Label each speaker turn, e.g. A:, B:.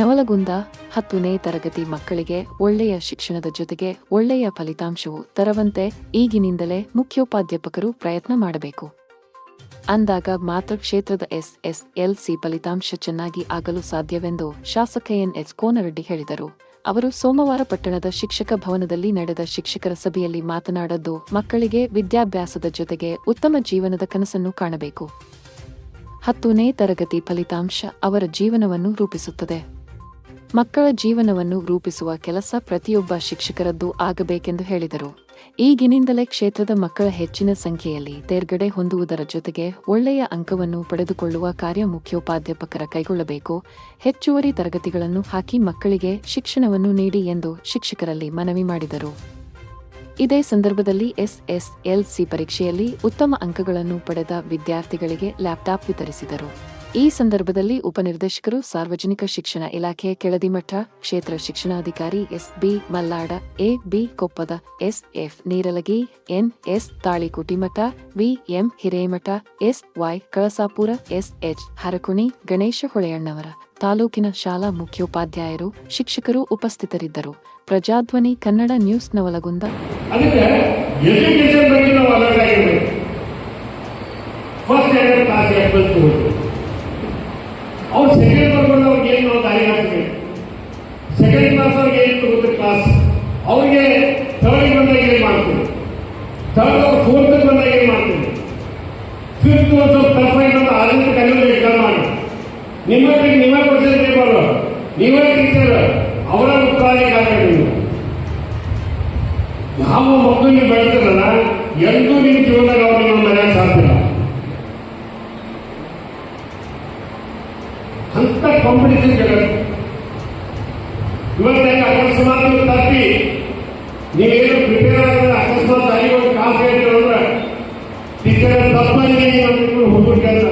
A: ನವಲಗುಂದ ಹತ್ತನೇ ತರಗತಿ ಮಕ್ಕಳಿಗೆ ಒಳ್ಳೆಯ ಶಿಕ್ಷಣದ ಜೊತೆಗೆ ಒಳ್ಳೆಯ ಫಲಿತಾಂಶವು ತರವಂತೆ ಈಗಿನಿಂದಲೇ ಮುಖ್ಯೋಪಾಧ್ಯಾಪಕರು ಪ್ರಯತ್ನ ಮಾಡಬೇಕು. ಅಂದಾಗ ಮಾತ್ರ ಕ್ಷೇತ್ರದ ಎಸ್ ಫಲಿತಾಂಶ ಚೆನ್ನಾಗಿ ಆಗಲು ಸಾಧ್ಯವೆಂದು ಶಾಸಕ ಎನ್ ಎಸ್ ಕೋನರೆಡ್ಡಿ ಹೇಳಿದರು. ಅವರು ಸೋಮವಾರ ಪಟ್ಟಣದ ಶಿಕ್ಷಕ ಭವನದಲ್ಲಿ ನಡೆದ ಶಿಕ್ಷಕರ ಸಭೆಯಲ್ಲಿ ಮಾತನಾಡದ್ದು, ಮಕ್ಕಳಿಗೆ ವಿದ್ಯಾಭ್ಯಾಸದ ಜೊತೆಗೆ ಉತ್ತಮ ಜೀವನದ ಕನಸನ್ನು ಕಾಣಬೇಕು. ಹತ್ತನೇ ತರಗತಿ ಫಲಿತಾಂಶ ಅವರ ಜೀವನವನ್ನು ರೂಪಿಸುತ್ತದೆ. ಮಕ್ಕಳ ಜೀವನವನ್ನು ರೂಪಿಸುವ ಕೆಲಸ ಪ್ರತಿಯೊಬ್ಬ ಶಿಕ್ಷಕರದ್ದು ಆಗಬೇಕೆಂದು ಹೇಳಿದರು. ಈಗಿನಿಂದಲೇ ಕ್ಷೇತ್ರದ ಮಕ್ಕಳ ಹೆಚ್ಚಿನ ಸಂಖ್ಯೆಯಲ್ಲಿ ತೇರ್ಗಡೆ ಹೊಂದುವುದರ ಜೊತೆಗೆ ಒಳ್ಳೆಯ ಅಂಕವನ್ನು ಪಡೆದುಕೊಳ್ಳುವ ಕಾರ್ಯ ಮುಖ್ಯೋಪಾಧ್ಯಾಪಕರ ಕೈಗೊಳ್ಳಬೇಕು. ಹೆಚ್ಚುವರಿ ತರಗತಿಗಳನ್ನು ಹಾಕಿ ಮಕ್ಕಳಿಗೆ ಶಿಕ್ಷಣವನ್ನು ನೀಡಿ ಎಂದು ಶಿಕ್ಷಕರಲ್ಲಿ ಮನವಿ ಮಾಡಿದರು. ಇದೇ ಸಂದರ್ಭದಲ್ಲಿ ಎಸ್ಎಸ್ಎಲ್ಸಿ ಪರೀಕ್ಷೆಯಲ್ಲಿ ಉತ್ತಮ ಅಂಕಗಳನ್ನು ಪಡೆದ ವಿದ್ಯಾರ್ಥಿಗಳಿಗೆ ಲ್ಯಾಪ್ಟಾಪ್ ವಿತರಿಸಿದರು. ಈ ಸಂದರ್ಭದಲ್ಲಿ ಉಪನಿರ್ದೇಶಕರು ಸಾರ್ವಜನಿಕ ಶಿಕ್ಷಣ ಇಲಾಖೆ ಕೆಳದಿಮಠ ಕ್ಷೇತ್ರ ಶಿಕ್ಷಣಾಧಿಕಾರಿ S B Mallad A B Koppad S F Neeralagi N S Talikutimath V M Hiremath S Y Kalasapur S H Harakuni, Ganesh Holeyannavar ತಾಲೂಕಿನ ಶಾಲಾ ಮುಖ್ಯೋಪಾಧ್ಯಾಯರು, ಶಿಕ್ಷಕರು ಉಪಸ್ಥಿತರಿದ್ದರು. Prajadhwani Kannada news Navalgund.
B: First standard class ಎಪ್ಪತ್ತು ಅವ್ರು ಸೆಕೆಂಡ್ ಬರ್ಕೊಂಡು ಅವ್ರಿಗೆ ಏನು ನಾವು ದಾರಿ ಹಾಕ್ಬೇಕು ಸೆಕೆಂಡ್ ಕ್ಲಾಸ್ ಅವ್ರಿಗೆ ಏನು ಕ್ಲಾಸ್ ಅವ್ರಿಗೆ ಥರ್ಡ್ ಬಂದಾಗ ಏನು ಮಾಡ್ತೀವಿ ಥರ್ಡ್ ಅವ್ರು ಫೋರ್ತ್ ಬಂದಾಗ ಏನು ಮಾಡ್ತೀವಿ ಫಿಫ್ತ್ ಒಂದು ಸ್ವಲ್ಪ ಟಫ್ ಆಗಿ ಬಂದು ಆರನೇ ಕನ್ನಡ ಎಕ್ಸಾಮ್ ಮಾಡಿ. ನಿಮ್ಮ ಪೇಪರ್ ನೀವೇ ಟೀಚರ್ ಅವರ ಉತ್ತರಾಧಿಕಾರಿ ನೀವು ಯಾವ ಮಕ್ಕಳಿಗೆ ಬೆಳೆದಿರಲ್ಲ ಎಂದೂ ನಿಮ್ಮ ಜೀವನದಾಗ అంత కాంపిటీషన్ జరగదు ఇవన్నీ అకస్మాత్తు తప్పి. నేను ప్రిపేర్ అవ్వడం అకస్మాత్ అయ్యి ఒక కాన్సెంట్రేట్ టీచర్ తప్పని నేను హుజూర్ కదా.